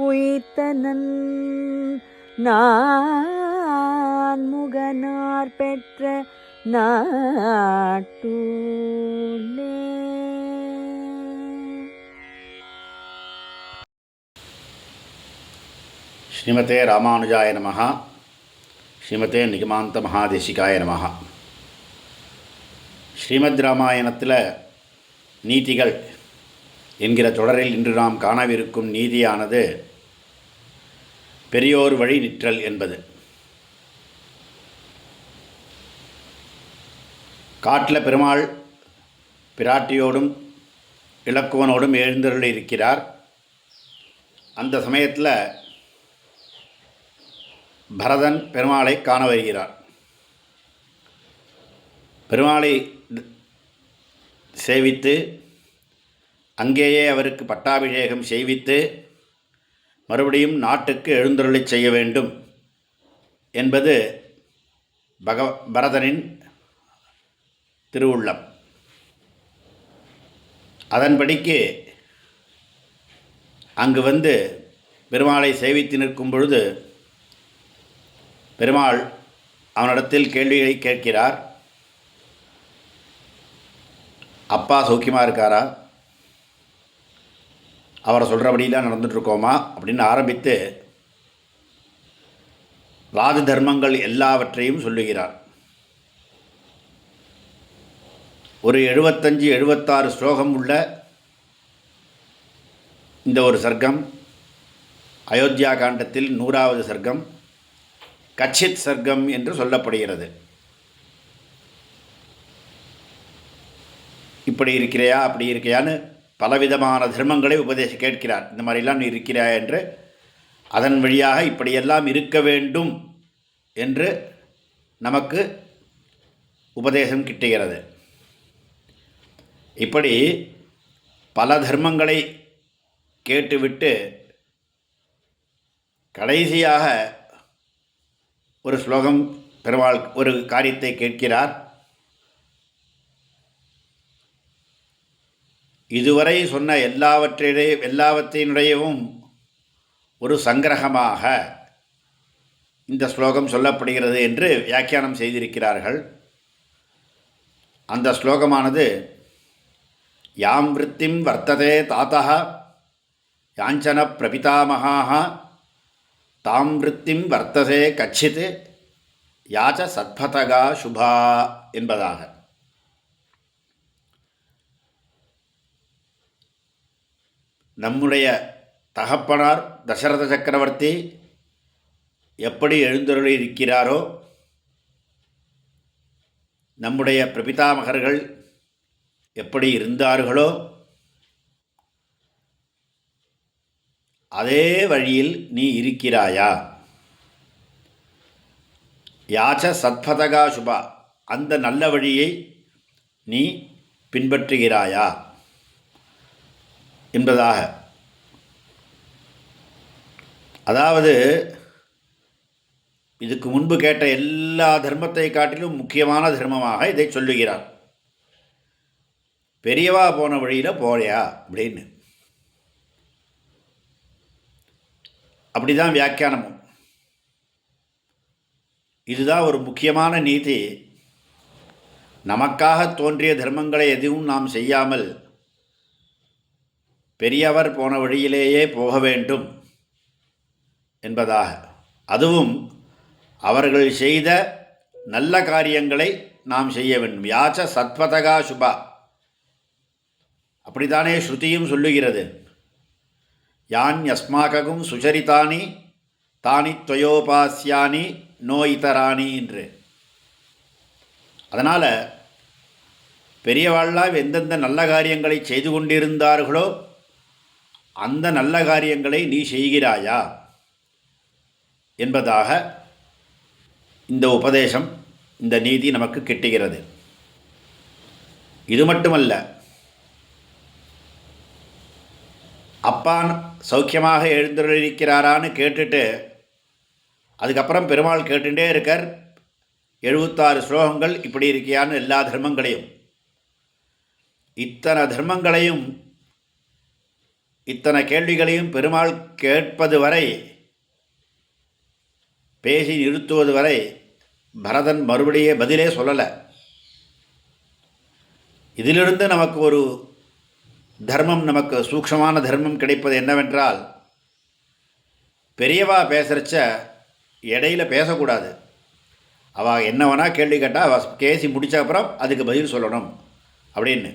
உயிர்த்தனன் நான் முகனார் பெற்ற நாட்டூலே ஸ்ரீமதே ராமானுஜாய நமகா ஸ்ரீமதே நிகமாந்த மகாதேசிகாய நமகா ஸ்ரீமத் ராமாயணத்தில் நீதிகள் என்கிற தொடரில் இன்று நாம் காணவிருக்கும் நீதியானது பெரியோர் வழி நிற்றல் என்பது. காட்டில் பெருமாள் பிராட்டியோடும் இலக்குவனோடும் எழுந்தருள் இருக்கிறார். அந்த சமயத்தில் பரதன் பெருமாளை காண வருகிறார். பெருமாளை சேவித்து அங்கேயே அவருக்கு பட்டாபிஷேகம் செய்வித்து மறுபடியும் நாட்டுக்கு எழுந்தருளை செய்ய வேண்டும் என்பது பகவ பரதனின் திருவுள்ளம். அதன்படிக்கு அங்கு வந்து பெருமாளை சேவித்து நிற்கும் பொழுது பெருமாள் அவனிடத்தில் கேள்விகளை கேட்கிறார். அப்பா சௌக்கியமாக இருக்காரா? அவரை சொல்கிறபடியெல்லாம் நடந்துட்டுருக்கோமா? அப்படின்னு ஆரம்பித்து வாத தர்மங்கள் எல்லாவற்றையும் சொல்லுகிறார். ஒரு எழுபத்தஞ்சு எழுபத்தாறு ஸ்லோகம் உள்ள இந்த ஒரு சர்க்கம் அயோத்தியா காண்டத்தில் நூறாவது சர்க்கம் கச்சித் சர்க்கம் என்று சொல்லப்படுகிறது. இப்படி இருக்கிறையா அப்படி இருக்கையான்னு பலவிதமான தர்மங்களை உபதேச கேட்கிறார். இந்த மாதிரிலாம் நீ இருக்கிறாய் என்று அதன் வழியாக இப்படியெல்லாம் இருக்க வேண்டும் என்று நமக்கு உபதேசம் கிட்டுகிறது. இப்படி பல தர்மங்களை கேட்டுவிட்டு கடைசியாக ஒரு ஸ்லோகம் பெருமாள் ஒரு காரியத்தை கேட்கிறார். இதுவரை சொன்ன எல்லாவற்றிடையே எல்லாவற்றினுடையவும் ஒரு சங்கிரகமாக இந்த ஸ்லோகம் சொல்லப்படுகிறது என்று வியாக்கியானம் செய்திருக்கிறார்கள். அந்த ஸ்லோகமானது யாம் விற்த்திம் வர்த்ததே தாத்தா யாஞ்சன பிரபிதாமகாக தாம் விற்த்திம் வர்த்ததே கச்சித் யாச்ச சத்பதகா சுபா என்பதாக. நம்முடைய தகப்பனார் தசரத சக்கரவர்த்தி எப்படி எழுந்தருளி இருக்கிறாரோ நம்முடைய பிரபிதாமகர்கள் எப்படி இருந்தார்களோ அதே வழியில் நீ இருக்கிறாயா? யாச்ச சத்பதகா சுபா அந்த நல்ல வழியை நீ பின்பற்றுகிறாயா? என்பதாக. அதாவது இதுக்கு முன்பு கேட்ட எல்லா தர்மத்தை காட்டிலும் முக்கியமான தர்மமாக இதை சொல்லுகிறார். பெரியவா போன வழியில் போறியா? அப்படின்னு. அப்படி தான் வியாக்கியானமும். இதுதான் ஒரு முக்கியமான நீதி. நமக்காக தோன்றிய தர்மங்களை எதுவும் நாம் செய்யாமல் பெரியவர் போன வழியிலேயே போக வேண்டும் என்பதாக. அதுவும் அவர்கள் செய்த நல்ல காரியங்களை நாம் செய்ய வேண்டும். யாச்ச சத்பதகா சுபா. அப்படித்தானே ஸ்ருதியும் சொல்லுகிறது. யான் யஸ்மாககும் சுச்சரித்தானி தானி துவயோபாசியானி நோ இதராணி என்று. அதனால் பெரியவாழ்லாம் எந்தெந்த நல்ல காரியங்களை செய்து கொண்டிருந்தார்களோ அந்த நல்ல காரியங்களை நீ செய்கிறாயா? என்பதாக இந்த உபதேசம் இந்த நீதி நமக்கு கிட்டுகிறது. இது மட்டுமல்ல அப்பான் சௌக்கியமாக எழுந்திருக்கிறாரான்னு கேட்டுட்டு அதுக்கப்புறம் பெருமாள் கேட்டுட்டே இருக்கார் எழுபத்தாறு ஸ்லோகங்கள் இப்படி இருக்கியான்னு எல்லா தர்மங்களையும். இத்தனை தர்மங்களையும் இத்தனை கேள்விகளையும் பெருமாள் கேட்பது வரை பேசி நிறுத்துவது வரை பரதன் மறுபடியே பதிலே சொல்லலை. இதிலிருந்து நமக்கு ஒரு தர்மம் நமக்கு சூக்ஷமான தர்மம் கிடைப்பது என்னவென்றால் பெரியவா பேசுகிறச்ச இடையில பேசக்கூடாது. அவள் என்ன வேணால் கேள்வி கேட்டால் அவள் கேசி முடித்த அப்புறம் அதுக்கு பதில் சொல்லணும் அப்படின்னு.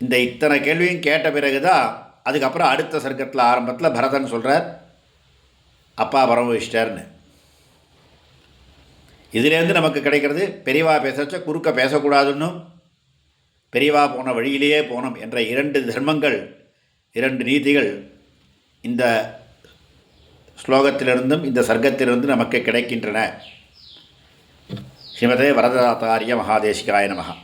இந்த இத்தனை கேள்வியும் கேட்ட பிறகு தான் அதுக்கப்புறம் அடுத்த சர்க்கத்தில் ஆரம்பத்தில் பரதன் சொல்கிறார் அப்பா பரமவிஷ்டர்னு. இதுலேருந்து நமக்கு கிடைக்கிறது பெரியவா பேசச்ச குறுக்க பேசக்கூடாதுன்னும் பெரியவா போன வழியிலேயே போனோம் என்ற இரண்டு தர்மங்கள் இரண்டு நீதிகள் இந்த ஸ்லோகத்திலிருந்தும் இந்த சர்க்கத்திலிருந்து நமக்கு கிடைக்கின்றன. ஸ்ரீமதே வரதாத்தாரிய மகாதேசிகாய நமகா